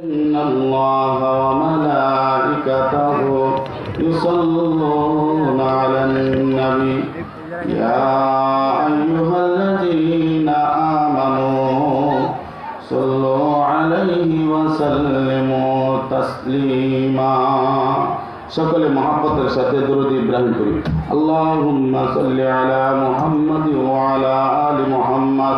إن الله وملائكته يصلون على النبي يا أيها الذين آمنوا صلوا عليه وسلموا تسليما সকলে মহাব্বতের সাথে দরুদ ইব্রাহিম করি আল্লাহুম্মা সাল্লি আলা মুহাম্মাদ ওয়া আলা আলি মুহাম্মাদ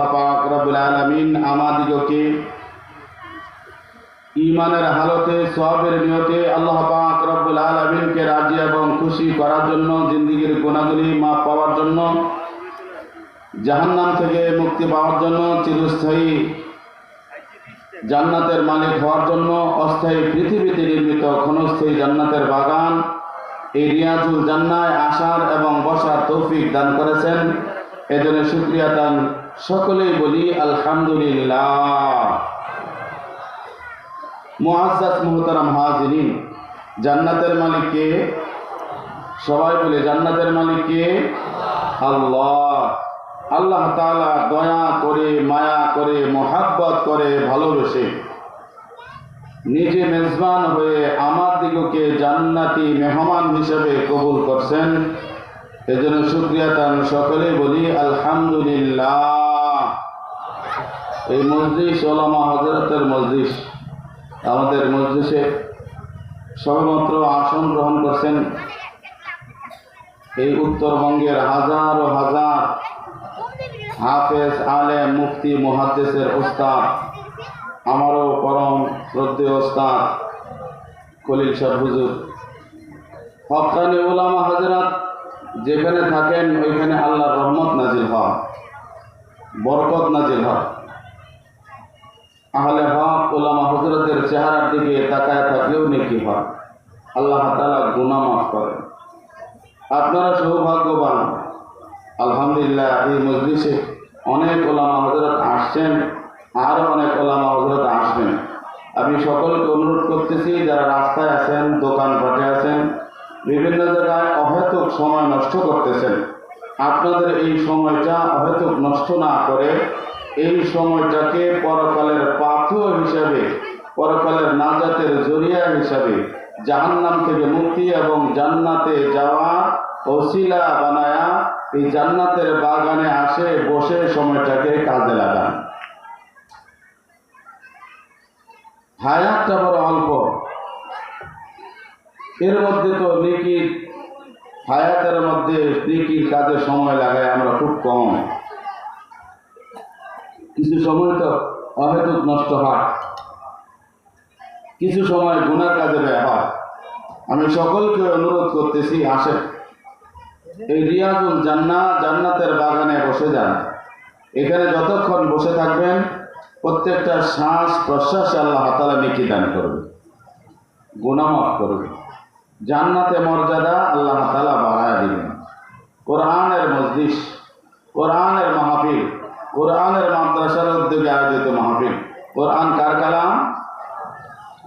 আল্লাহ পাক রব্বুল আলামিন আমাদিগকে ইমানের হালতে সবের নিয়তে আল্লাহ পাক রব্বুল আলামিনকে রাজি এবং খুশি করার জন্য, জিন্দিগির গুণাগুলি মাপ পাওয়ার জন্য, জাহান্নাম থেকে মুক্তি পাওয়ার জন্য, চিরস্থায়ী জান্নাতের মালিক হওয়ার জন্য, অস্থায়ী পৃথিবীতে নির্মিত ক্ষণস্থায়ী জান্নাতের বাগান, এই রিয়াজুল জান্নায় আসার এবং বসার তৌফিক দান করেছেন। এজন্য সুক্রিয়া দান সকলেই বলি, আলহামদুলিল্লাহ। মুআজ্জাজ মুহতারাম হাজিরিন, জান্নাতের মালিক কে সবাই বলে, জান্নাতের মালিক কে আল্লাহ। আল্লাহ তাআলা দয়া করে, মায়া করে, মোহাব্বত করে, ভালোবেসে নিজে মেজবান হয়ে আমার দিগকে জান্নাতি মেহমান হিসেবে কবুল করছেন। এজন্য শুক্রিয়া তার সকলে বলি, আলহামদুলিল্লাহ। এই মসজিদ ওলামা হজরতের মসজিদ আমাদের মসজিদে সবেমাত্র আসন গ্রহণ করছেন এই উত্তরবঙ্গের হাজার ও হাজার হাফেজ আলে মুফতি মুহাদ্দেসের ওস্তাদ, আমারও পরম শ্রদ্ধেয় ওস্তাদ খলিল শাহ হুজুর। হকানি ওলামা হাজরাত যেখানে থাকেন, ওইখানে আল্লাহর রহমত নাজিল হয়, বরকত নাজিল হয়। আহলে হক ওলামা হজরতের চেহারার দিকে তাকায় থাকলেও নেকি হয় আল্লাহ তালা গুণা মাফ করেন। আপনারা সৌভাগ্যবান। আলহামদুলিল্লাহ, এই মজলিসে অনেক ওলামা হজরত আসছেন আরও অনেক ওলামা হজরত আসবেন। আমি সকলকে অনুরোধ করতেছি, যারা রাস্তায় আছেন দোকানপাটে আছেন, বিভিন্ন জায়গায় অহেতুক সময় নষ্ট করতেছেন, আপনাদের এই সময়টা অহেতুক নষ্ট না করে এই সময়টাকে পরকালের পাথর হিসাবে, পরকালের নাজাতের জরিয়া হিসাবে জাহান্নাম থেকে মুক্তি এবং জান্নাতে যাওয়া ওসিলা বানায়া এই জান্নাতের বাগানে আসে, বসে সময়টাকে কাজে লাগান। হায়াতটা বড় অল্প। এর মধ্যে তো নেকি, হায়াতের মধ্যে নেকির কাজে সময় লাগায়, আমরা খুব কম। কিছু সময় তো অহেতুক নষ্ট হয়। কিছু সময় গুণার কাজে ব্যয় হয়। আমি সকলকে অনুরোধ করতেছি, আসেন। এই রিয়াজুল জান্না, জান্নাতের বাগানে বসে যান। এখানে যতক্ষণ বসে থাকবেন, প্রত্যেকটা শ্বাস প্রশ্বাস আল্লাহ তালা নেকি দান করবে। গুণামাফ করবে। জান্নাতে মর্যাদা আল্লাহ তালা বাড়ায় দিবেন। কোরআনের মসজিদ কোরআনের মাহফিল কোরআনের মাদ্রাসার উদ্যোগে আয়োজিত মাহফিল। কোরআন কার কালাম?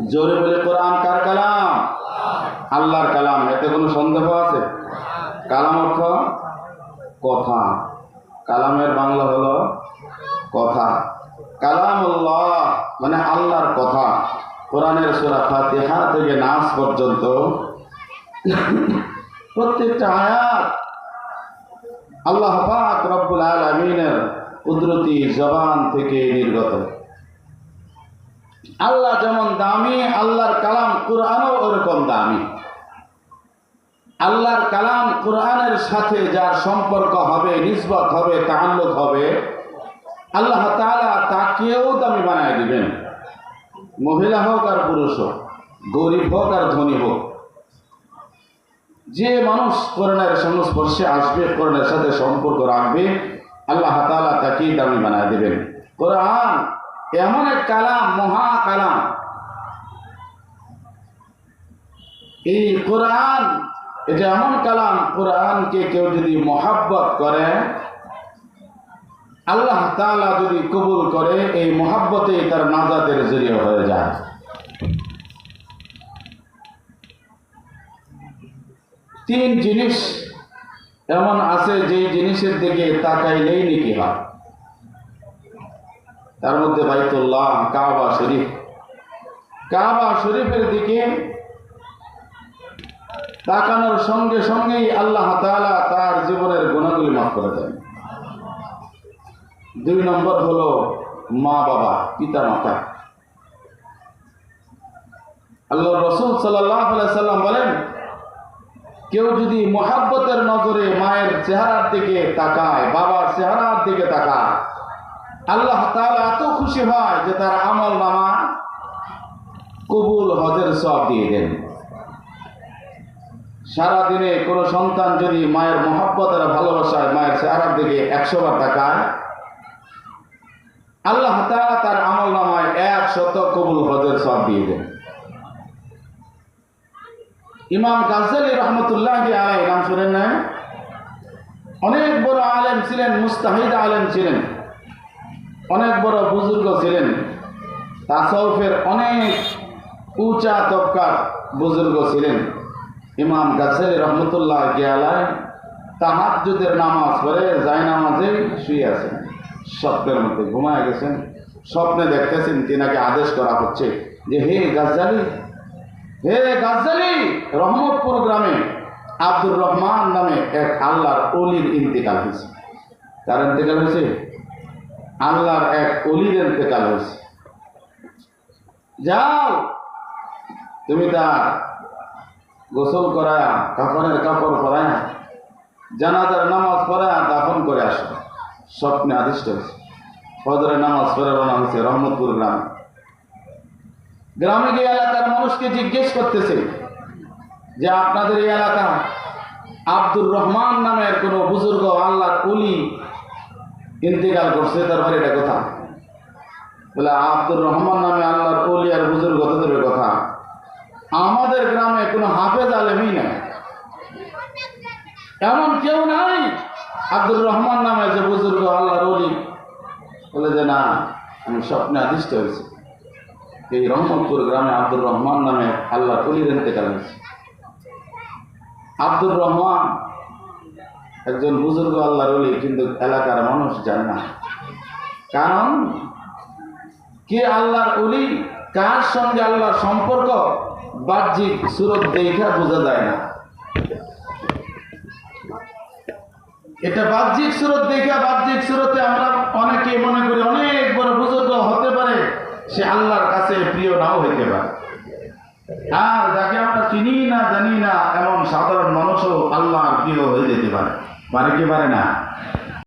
জোরে বলে কোরআন কার কালাম? আল্লাহর কালাম। এতে কোনো সন্দেহ আছে? কালাম অর্থ কথা। কালামের বাংলা হলো কথা। কালামুল্লাহ মানে আল্লাহর কথা। কোরআনের সুরা ফাতিহা থেকে নাচ পর্যন্ত প্রত্যেকটা আয়াত আল্লাহ পাক কুদরতি জবান থেকে নির্গত। আল্লাহ যেমন দামি, আল্লাহর কালাম কোরআনও ওরকম দামি। আল্লাহর কালাম কোরআনের সাথে যার সম্পর্ক হবে, নিসবত হবে তাল্লুক হবে, আল্লাহ তালা তাকেও দামি বানায় দিবেন। মহিলা হোক আর পুরুষ হোক, গরিব হোক আর ধনী হোক, যে মানুষ কোরআনের সংস্পর্শে আসবে, কোরআনের সাথে সম্পর্ক রাখবে আল্লাহ তালা তাকেই দামি বানায় দেবেন। কোরআন এমন এক কালাম, মহা কালাম। এই কোরআন এটা এমন কালাম, কোরআনকে কেউ যদি মহাব্বত করে, আল্লাহ তাআলা যদি কবুল করে, এই মহাব্বতে তার নাজাতের জরিয়া হয়ে যায়। তিন জিনিস এমন আছে যে জিনিসের দিকে তাকাইলেই নাকি হয়। তার মধ্যে বাইতুল্লাহ, কাবা, শরীফ। কাবা, শরীফের দিকে তাকানোর সঙ্গে সঙ্গেই আল্লাহ তাআলা তার জীবনের গুণাগুলি মাফ করে দেন। দুই নম্বর হলো মা বাবা, পিতা মাতা। আল্লাহ রসুল সাল্লাহ সাল্লাম বলেন কেউ যদি মহাব্বতের নজরে মায়ের চেহারার দিকে তাকায়, বাবার চেহারার দিকে তাকায়, আল্লাহ তাআলা এত খুশি হয় যে তার আমল নামা কবুল হজের সব দিয়ে দেন। সারাদিনে কোনো সন্তান যদি মায়ের মহাব্বতের ভালোবাসায় মায়ের চেহারার দিকে একশো বার তাকায়, আল্লাহ তাআলা তার আমল নামায় এক শত কবুল হজের সব দিয়ে দেন। ইমাম গাজ্জালি রহমতুল্লাহ আলাই নাম শুনেন না অনেক বড় আলেম ছিলেন, মুস্তাহিদ আলেম ছিলেন। অনেক বড় বুজুর্গ ছিলেন। তাসৌফের অনেক উঁচা তবকার বুজুর্গ ছিলেন। ইমাম গাজ্জালি রহমতুল্লাহ আলাই তাহাজ্জুদের নামাজ পড়ে যায় নামাজে শুয়ে আছেন। স্বপ্নের মধ্যে ঘুমায় গেছেন। স্বপ্নে দেখতেছেন, তিনাকে আদেশ করা হচ্ছে যে, হে গাজ্জালি হে গাজ্জালি! রহমতপুর গ্রামে আব্দুর রহমান নামে এক আল্লাহর অলির ইন্তেকাল হয়েছে। তার ইন্তেকাল হয়েছে? আল্লাহর এক অলির ইন্তেকাল হয়েছে। যাও, তুমি তার গোসল করায় কাপড়ের কাপড় পরায়, জানাজার নামাজ পড়ায় দাফন করে আসো। স্বপ্নে আদিষ্ট হয়েছে। ফজরের নামাজ পড়ে রওনা হয়েছে রহমতপুর গ্রামে। গ্রামে গিয়ে এলাকার মানুষকে জিজ্ঞেস করতেছে যে আপনাদের এই এলাকা আব্দুর রহমান নামের কোনো বুজুর্গ আল্লাহর উলি ইন্তেকাল করছে, তার বাড়িটা কথা। বলে আব্দুর রহমান নামে আল্লাহর উলি আর বুজুর্গ তাদের কথা। আমাদের গ্রামে কোনো হাফেজ আলেমই নাই। এমন কেউ নাই আব্দুর রহমান নামে যে বুজুর্গ আল্লাহর উলি বলে যে না, আমি স্বপ্নে আদিষ্ট হয়েছি। এই রহমতপুর গ্রামে আব্দুর রহমান নামে আল্লাহ অলির ইন্তেকাল হয়েছে। আব্দুর রহমান একজন বুজুর্গ আল্লাহর অলি কিন্তু এলাকার মানুষ জানে না। কারণ কে আল্লাহর অলি কার সঙ্গে আল্লাহর সম্পর্ক, বাহ্যিক সুরত দেখা বোঝা যায় না। এটা বাহ্যিক সুরত দেখা বাহ্যিক সুরতে আমরা অনেকে মনে করি অনেক বড় বুজুর্গ হতে পারে, সে আল্লাহর কাছে প্রিয় নাও হইতে পারে। আর যাকে আমরা চিনি না জানি না, এমন সাধারণ মানুষও আল্লাহর প্রিয় হয়ে যেতে পারে। পারে কি পারে না?